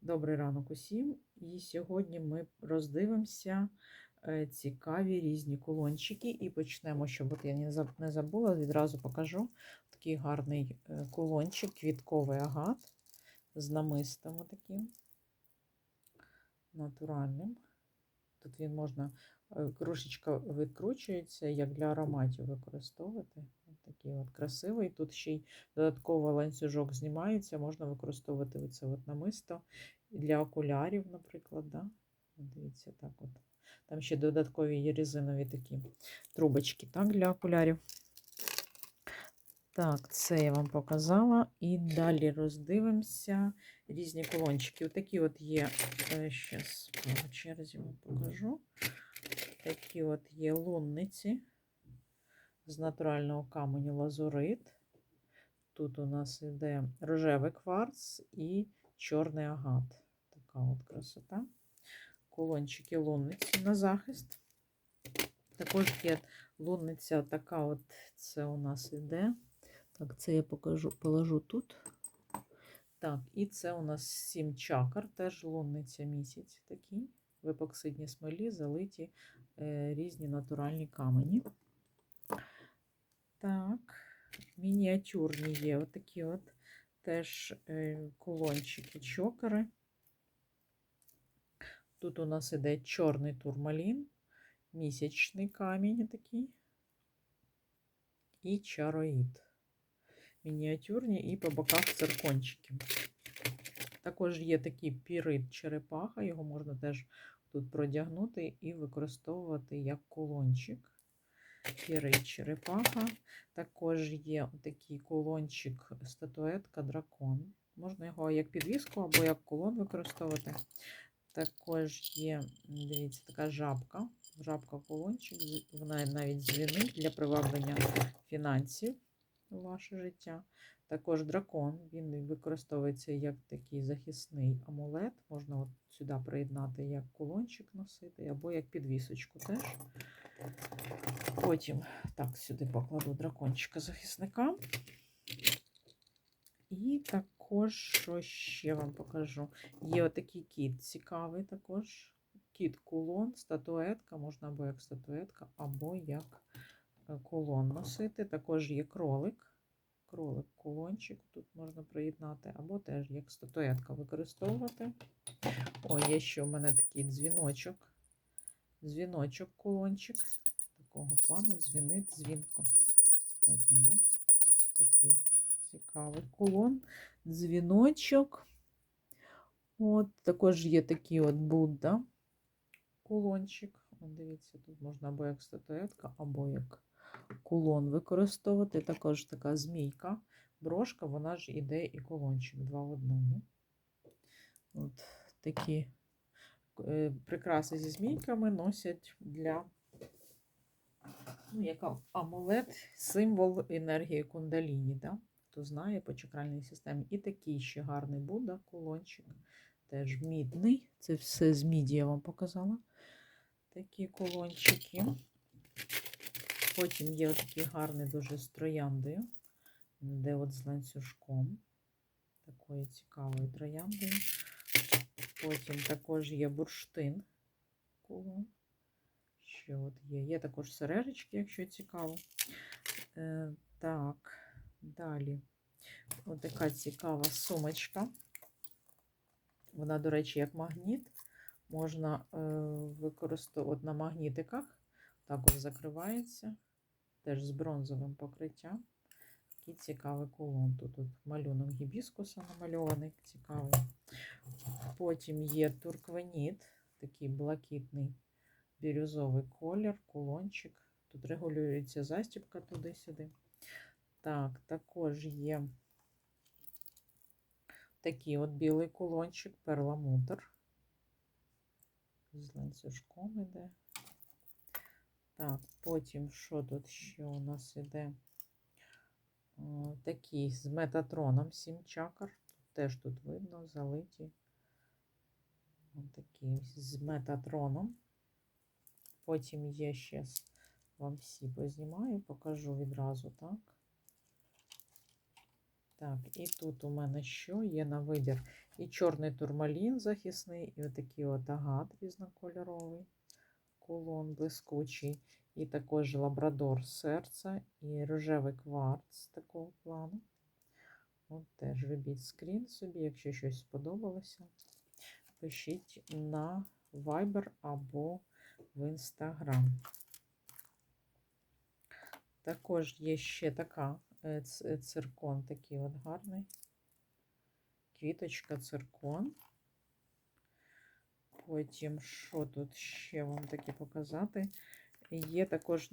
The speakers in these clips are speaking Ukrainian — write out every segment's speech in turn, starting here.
Добрий ранок усім. І сьогодні ми роздивимося е, цікаві різні кулончики. І почнемо, щоб от я не забула, відразу покажу такий гарний е, кулончик, квітковий агат з намистом таким натуральним. Тут він можна, е, кружечка відкручується, як для ароматів використовувати. Такий от красивий. Тут ще й додатково ланцюжок знімається, можна використовувати оце от намисто для окулярів, наприклад. Да? Дивіться, так от. Там ще додаткові є резинові такі трубочки так, для окулярів. Так, це я вам показала. І далі роздивимося різні колончики. Отакі от є, зараз по черзі вам покажу. Такі от є лунниці з натурального каменю лазурит. Тут у нас іде рожевий кварц і чорний агат. Така от красота. Колончики лунниці на захист. Також є лунниця така от, це у нас іде. Так, це я покажу, положу тут. Так, і це у нас сім чакр, теж лунниця місяць такий. В епоксидній смолі залиті е, різні натуральні камені. Так, мініатюрні є отакі от теж е, кулончики чокери. Тут у нас іде чорний турмалін, місячний камінь такий і чароїд. Мініатюрні і по боках циркончики. Також є такий пірит черепаха, його можна теж тут продягнути і використовувати як кулончик. Пірит черепаха. Також є такий кулончик, статуетка дракон. Можна його як підвіску або як кулон використовувати. Також є, дивіться, така жабка. Жабка кулончик, з- вона навіть дзвінить для приваблення фінансів у ваше життя. Також дракон, він використовується як такий захисний амулет. Можна от сюди приєднати як кулончик носити, або як підвісочку теж. Потім, так, сюди покладу дракончика захисника. І також, що ще вам покажу? Є отакий кіт цікавий також. Кіт кулон, статуетка, можна або як статуетка, або як е, кулон носити. Також є кролик. Кролик кулончик тут можна приєднати, або теж як статуетка використовувати. О, є ще у мене такий дзвіночок. Дзвіночок кулончик. Такого плану дзвінить дзвінко. От він, да? Такий цікавий кулон, дзвіночок. От, також є такий от Будда кулончик. От дивіться, тут можна або як статуетка, або як кулон використовувати. Також така змійка, брошка, вона ж іде і кулончик два в одному. От такі прикраси зі змійками носять для ну, як амулет, символ енергії кундаліні. Да? Хто знає по чакральній системі. І такий ще гарний Будда, кулончик. Теж мідний. Це все з міді я вам показала. Такі кулончики. Потім є такий гарний дуже з трояндою, де от з ланцюжком. Такою цікавою трояндою. Потім також є бурштин. Ще от є. Є також сережечки, якщо цікаво. Е, так, далі. Ось така цікава сумочка. Вона, до речі, як магніт. Можна е, використовувати на магнітиках. Так закривається. Теж з бронзовим покриттям. Такий цікавий кулон. Тут, тут малюнок гібіскуса намальований, цікавий. Потім є турквеніт, такий блакитний бірюзовий колір, кулончик. Тут регулюється застібка туди-сюди. Так, також є такий от білий кулончик, перламутр. З ланцюжком іде. Так, потім що тут ще у нас іде? Такий з метатроном 7 чакр. Теж тут видно, залиті. Такий з метатроном. Потім є ще вам всі познімаю, покажу відразу, так. Так, і тут у мене що є на вибір І чорний турмалін захисний, і отакий от агат різнокольоровий, кулон блискучий, і також лабрадор серця, і рожевий кварц такого плану. От теж робіть скрін собі, якщо щось сподобалося. Пишіть на Viber або в Instagram. Також є ще така е, циркон, такий от гарний. Квіточка циркон. Потім, що тут ще вам таке показати? Є також,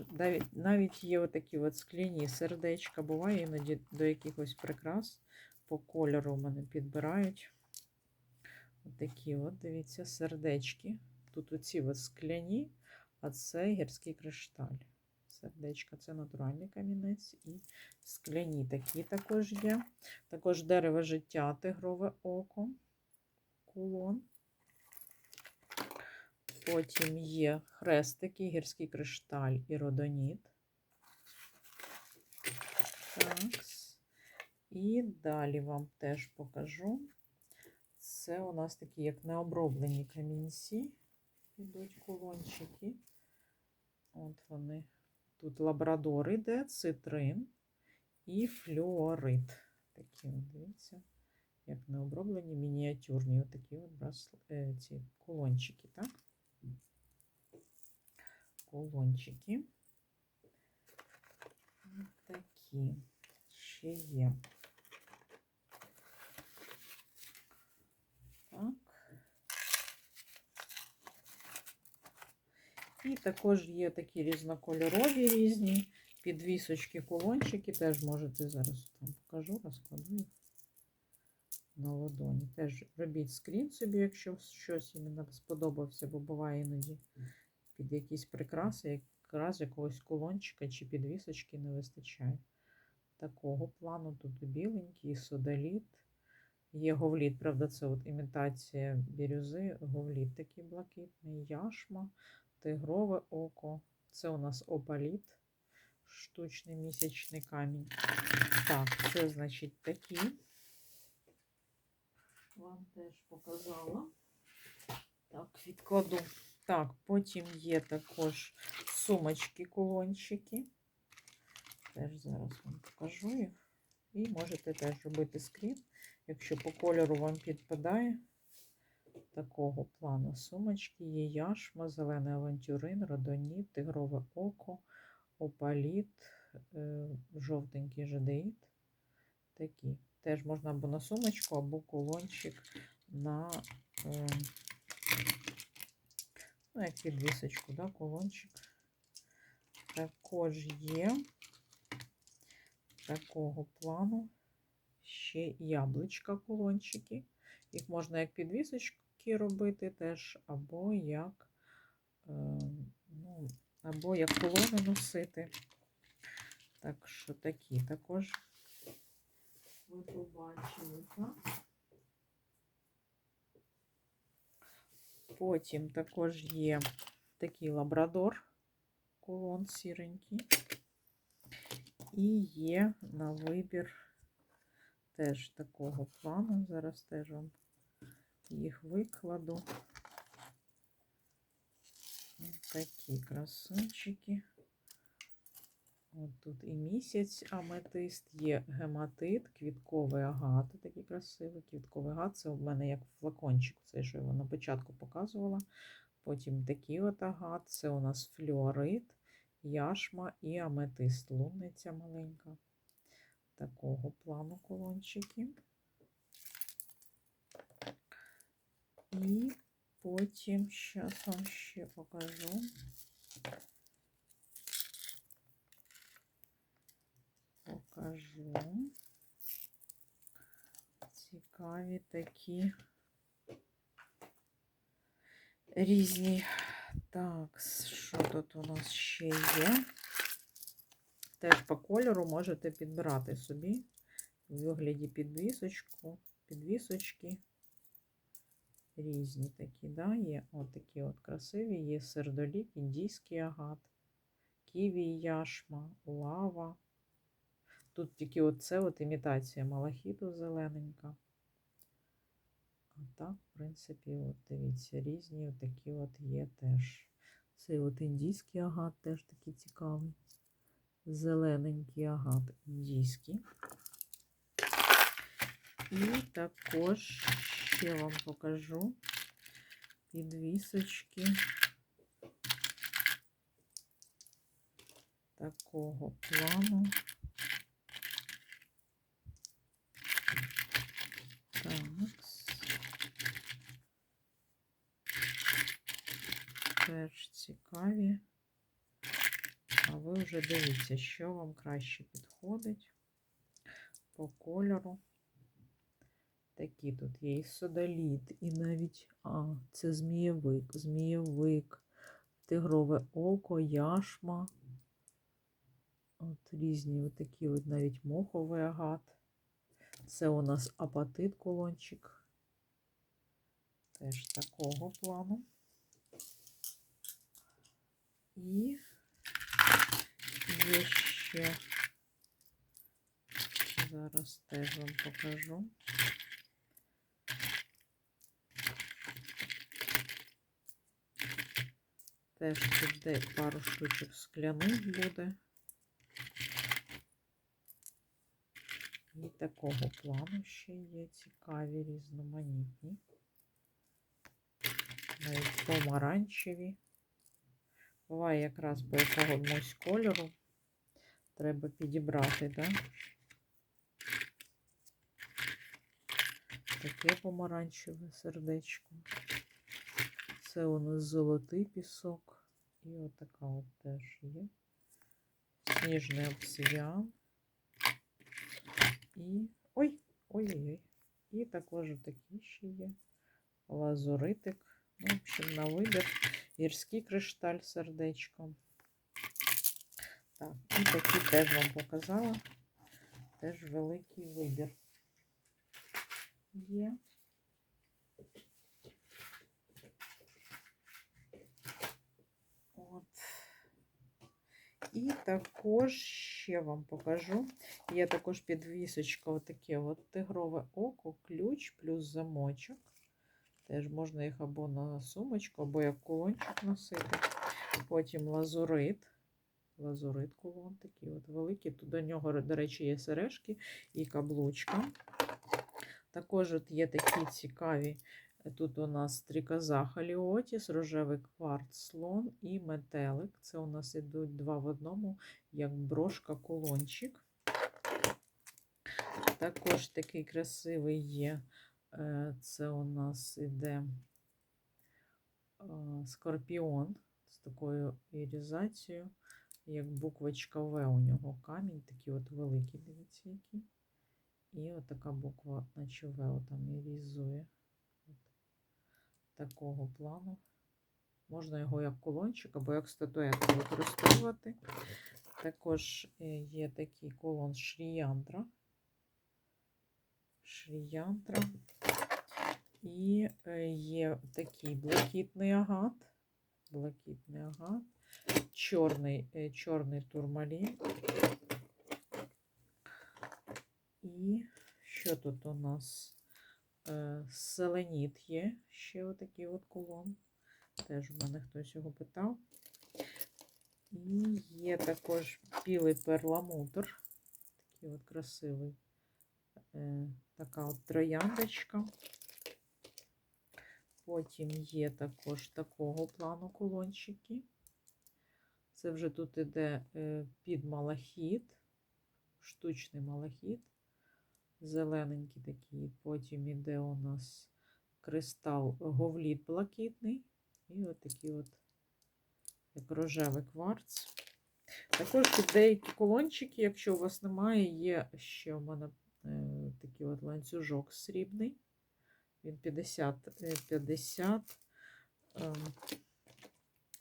навіть, є отакі от скляні сердечка. Буває іноді до якихось прикрас по кольору мене підбирають. Отакі от, дивіться, сердечки. Тут оці от скляні, а це гірський кришталь. Сердечка це натуральний камінець і скляні такі також є. Також дерево життя, тигрове око, кулон. Потім є хрестики, гірський кришталь і родоніт. Так. І далі вам теж покажу. Це у нас такі, як необроблені камінці. Ідуть кулончики. От вони. Тут лабрадор іде, цитрин і флюорит. Такі, дивіться, як необроблені, мініатюрні. От от брасле- е, ці кулончики, так? Кулончики. От такі. Ще є. Так. І також є такі різнокольорові різні підвісочки, кулончики. Теж можете зараз вам покажу, розкладу їх на ладоні. Теж робіть скрін собі, якщо щось іменно сподобався, бо буває іноді під якісь прикраси, якраз якогось кулончика чи підвісочки не вистачає. Такого плану тут біленький, содоліт. Є говліт, правда, це от імітація бірюзи, говліт такий блакитний, яшма, тигрове око. Це у нас опаліт, штучний місячний камінь. Так, це значить такі. Вам теж показала. Так, відкладу. Так, потім є також сумочки, кулончики. Теж зараз вам покажу їх. І можете теж робити скрін, якщо по кольору вам підпадає такого плану сумочки. Є яшма, зелений авантюрин, родоніт, тигрове око, опаліт, е, жовтенький жадеїт. Такі. Теж можна або на сумочку, або кулончик на е, ну, як підвісочку, да, кулончик. Також є такого плану ще яблучка кулончики. Їх можна як підвісочки робити теж, або як, е, ну, або як колони носити. Так що такі також ви побачили, так? Потім також є такий лабрадор, колон сіренький. І є на вибір теж такого плану. Зараз теж вам їх викладу. Ось такі красунчики. От тут і місяць аметист, є гематит, квітковий агат, такий красивий. Квітковий агат це у мене як флакончик, це що я на початку показувала. Потім такий от агат, це у нас флюорит, яшма і аметист, лунниця маленька. Такого плану колончики. І потім, зараз вам ще покажу. Покажу. Цікаві такі різні. Так, що тут у нас ще є? Теж по кольору можете підбирати собі в вигляді підвісочку, підвісочки. Різні такі, да, є отакі от красиві, є сердолік, індійський агат, ківі, яшма, лава. Тут тільки оце от імітація малахіту зелененька. А так, в принципі, от дивіться, різні такі от є теж. Цей от індійський агат теж такий цікавий. Зелененький агат індійський. І також ще вам покажу підвісочки такого плану. Так. Теж цікаві. А ви вже дивіться, що вам краще підходить по кольору. Такі тут є і содоліт, і навіть, а, це змієвик, змієвик, тигрове око, яшма. От різні от такі от навіть моховий агат. Це у нас апатит кулончик. Теж такого плану. І є ще, зараз теж вам покажу. Теж тут пару штучок скляних буде. І такого плану ще є цікаві, різноманітні. Навіть помаранчеві. Буває якраз по якомусь кольору. Треба підібрати, так? Да? Таке помаранчеве сердечко. Це у нас золотий пісок. І отака от теж є. Сніжний обсидіан. І. Ой! Ой-ой-ой. І також такі ще є. Лазуритик. Ну, в общем, на вибір. Гірський кришталь сердечком. Так, і такі теж вам показала. Теж великий вибір. Є. От. І також ще вам покажу. Є також підвісочка, отаке от тигрове око, ключ плюс замочок. Теж можна їх або на сумочку, або як кулончик носити. Потім лазурит. Лазурит кулон такий от великий. Тут до нього, до речі, є сережки і каблучка. Також от є такі цікаві. Тут у нас стрікоза халіотіс, рожевий кварц слон і метелик. Це у нас ідуть два в одному, як брошка кулончик. Також такий красивий є. е, Це у нас іде е, скорпіон з такою ірізацією, як буквочка В у нього камінь, такий от великий, дивіться, який. І отака буква, наче В там ірізує. Такого плану. Можна його як кулончик або як статуетку використовувати. Також е, є такий колон шріянтра. Шріянтра. І е, є такий блакитний агат. Блакитний агат, чорний, е, чорний турмалін. І що тут у нас? Е, Селеніт є, ще отакий от колон. Теж у мене хтось його питав. І є також білий перламутр. Такий от красивий. Е, Така от трояндочка. Потім є також такого плану колончики. Це вже тут іде е, під малахіт, штучний малахіт зелененький такий. Потім іде у нас кристал говліт блакитний. І от такий от, як рожевий кварц. Також під деякі колончики, якщо у вас немає, є ще у мене е, такий от ланцюжок срібний. Він 50, е, 50 е,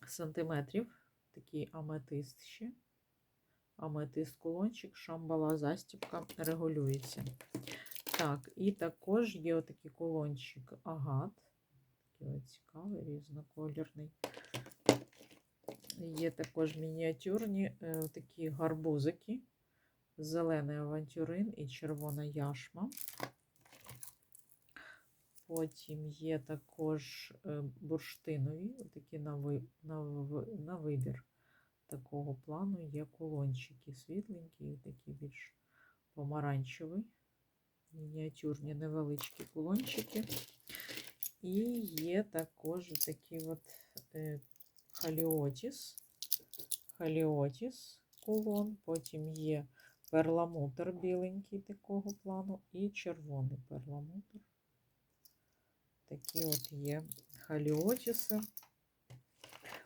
сантиметрів. Такий аметист ще аметист кулончик, шамбала застібка регулюється. Так, і також є отакий кулончик агат. Такий от цікавий, різнокольорний. Є також мініатюрні е, такі гарбузики, зелений авантюрин і червона яшма. Потім є також е, бурштинові, такі на, ви, на, на вибір такого плану є кулончики світленькі, такі більш помаранчеві, мініатюрні невеличкі кулончики. І є також такі от е, халіотіс, халіотіс кулон, потім є перламутр біленький такого плану і червоний перламутр. Такі от є халіотіси.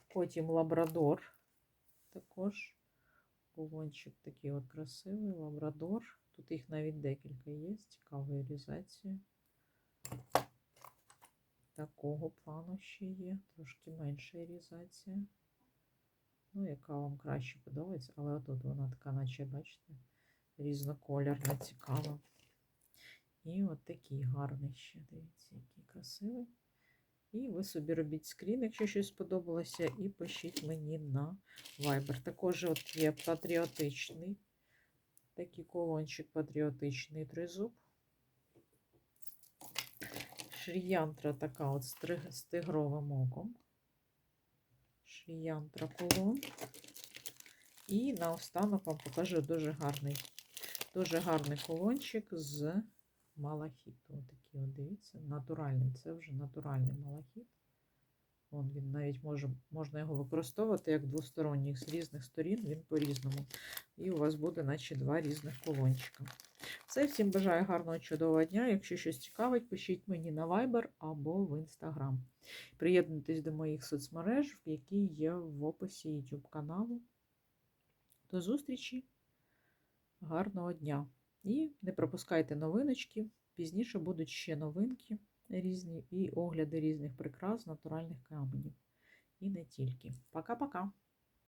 Потім лабрадор також. Кулончик такий от красивий, лабрадор. Тут їх навіть декілька є, з цікавою реалізацією. Такого плану ще є, трошки менша реалізація. Ну, яка вам краще подобається, але отут вона така, наче, бачите, різнокольорна, цікава. І от такий гарний ще, дивіться, який красивий. І ви собі робіть скрін, якщо щось сподобалося, і пишіть мені на Viber. Також от є патріотичний, такий колончик патріотичний тризуб. Шріянтра така от з тигровим оком. Шріянтра колон. І наостанок вам покажу дуже гарний, дуже гарний колончик з малахіту. Отакий, от дивіться, натуральний. Це вже натуральний малахіт. Вон він навіть може, можна його використовувати як двосторонній з різних сторін, він по-різному. І у вас буде, наче два різних колончика. Все, всім бажаю гарного чудового дня. Якщо щось цікавить, пишіть мені на Viber або в Instagram. Приєднуйтесь до моїх соцмереж, які є в описі YouTube каналу. До зустрічі, гарного дня! І не пропускайте новиночки. Пізніше будуть ще новинки різні і огляди різних прикрас натуральних каменів. І не тільки. Пока-пока!